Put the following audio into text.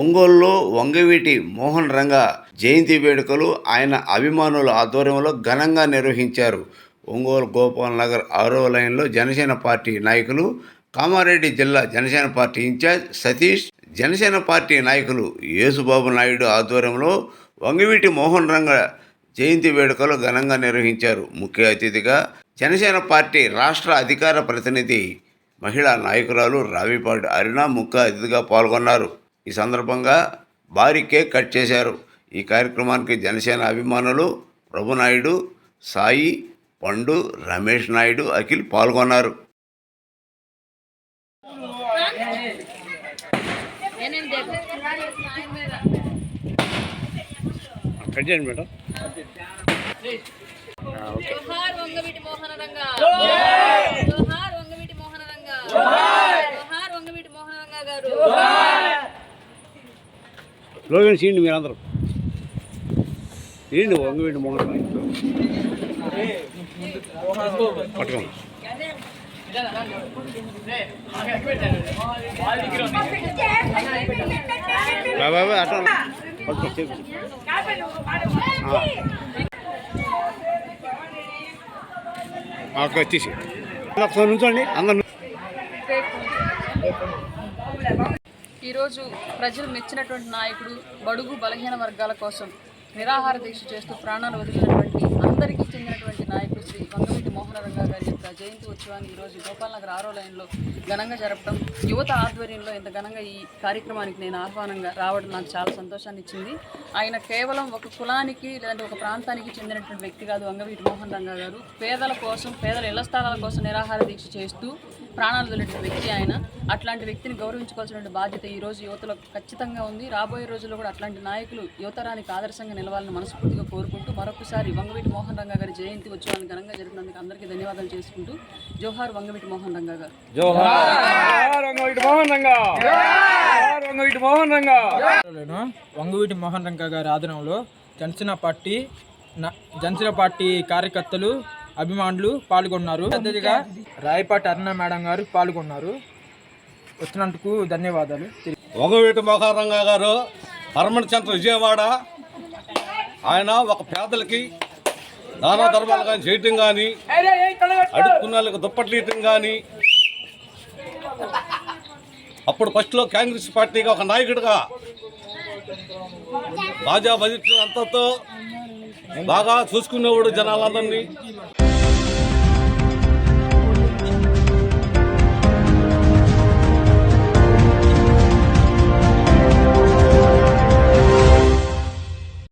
ఒంగోలులో వంగవీటి మోహన్ రంగ జయంతి వేడుకలు ఆయన అభిమానుల ఆధ్వర్యంలో ఘనంగా నిర్వహించారు. ఒంగోలు గోపాల్ నగర్ ఆరో లైన్లో జనసేన పార్టీ నాయకులు కామారెడ్డి జిల్లా Janasena party incharge Satish Janasena party నాయకులు యేసుబాబు నాయుడు ఆధ్వర్యంలో వంగవీటి మోహన్ రంగ జయంతి వేడుకలు ఘనంగా నిర్వహించారు. ముఖ్య అతిథిగా జనసేన పార్టీ రాష్ట్ర అధికార ప్రతినిధి మహిళా నాయకురాలు రావిపాటి అరుణ ముఖ్య అతిథిగా పాల్గొన్నారు. ఈ సందర్భంగా భారీ కేక్ కట్ చేశారు. ఈ కార్యక్రమానికి జనసేన అభిమానులు ప్రభునాయుడు సాయి పండు రమేష్ నాయుడు అఖిల్ పాల్గొన్నారు. కట్ చేయండి మేడం. జోహార్ వంగవీటి మోహన రంగా. జోహార్! వంగవీటి మోహన రంగా. జోహార్! వంగవీటి మోహన రంగా గారు. లోగన్ చేయండి మీరందరూ. ఏంటి వంగవీటి మోహన్ పట్టుకోండి. బాబా అట్లా పట్టుకో ఓకే తీసి. ఒకసారి నుంచోండి. అందరు ఈరోజు ప్రజలు మెచ్చినటువంటి నాయకుడు బడుగు బలహీన వర్గాల కోసం నిరాహార దీక్ష చేస్తూ ప్రాణాలు వదిలినటువంటి అందరికీ చెందినటువంటి నాయకుడు శ్రీ వంగవీటి మోహనరంగా గారి యొక్క జయంతి ఉత్సవాన్ని ఈరోజు గోపాల్ నగర్ ఆరో లైన్లో ఘనంగా జరపడం యువత ఆధ్వర్యంలో ఇంత ఘనంగా ఈ కార్యక్రమానికి నేను ఆహ్వానంగా రావడం నాకు చాలా సంతోషాన్ని ఇచ్చింది. ఆయన కేవలం ఒక కులానికి లేదంటే ఒక ప్రాంతానికి చెందినటువంటి వ్యక్తి కాదు వంగవీటి మోహన్ రంగా గారు. పేదల కోసం పేదల ఇళ్ళ స్థలాల కోసం నిరాహార దీక్ష చేస్తూ ప్రాణాలు వదిలిన వ్యక్తి ఆయన. అట్లాంటి వ్యక్తిని గౌరవించుకోవాల్సిన బాధ్యత ఈ రోజు యువతలో ఖచ్చితంగా ఉంది. రాబోయే రోజుల్లో కూడా అట్లాంటి నాయకులు యువతరానికి ఆదర్శంగా నిలవాలని మనస్ఫూర్తిగా కోరుకుంటూ మరొకసారి వంగవీటి మోహన్ రంగా గారి జయంతి ఉత్సవాన్ని ఘనంగా జరిపినందుకు అందరికీ ధన్యవాదాలు చేసుకుంటూ జోహార్ వంగవీటి మోహన్ రంగా గారు. జోహార్. వంగవీటి మోహన్ రంగా. జోహార్ వంగవీటి మోహన్ రంగా. నేను వంగవీటి మోహన్ రంగ గారి ఆధ్వర్యంలో జనసేన పార్టీ జనసేన పార్టీ కార్యకర్తలు అభిమానులు పాల్గొన్నారు. అతిథిగా రాయపాటి అరుణ మేడం గారు పాల్గొన్నారు. వచ్చినందుకు ధన్యవాదాలు. వంగవీటి మోకారంగా గారు పర్మనెంట్ సెంటర్ విజయవాడ. ఆయన ఒక పేదలకి దానా ధర్మాలు కానీ చేయటం కానీ అడుక్కున్న వాళ్ళకి దుప్పట్లు ఇయటం కానీ అప్పుడు ఫస్ట్లో కాంగ్రెస్ పార్టీగా ఒక నాయకుడిగా బాజా బజిట్ అంతతో బాగా చూసుకునేవాడు జనాలందరినీ.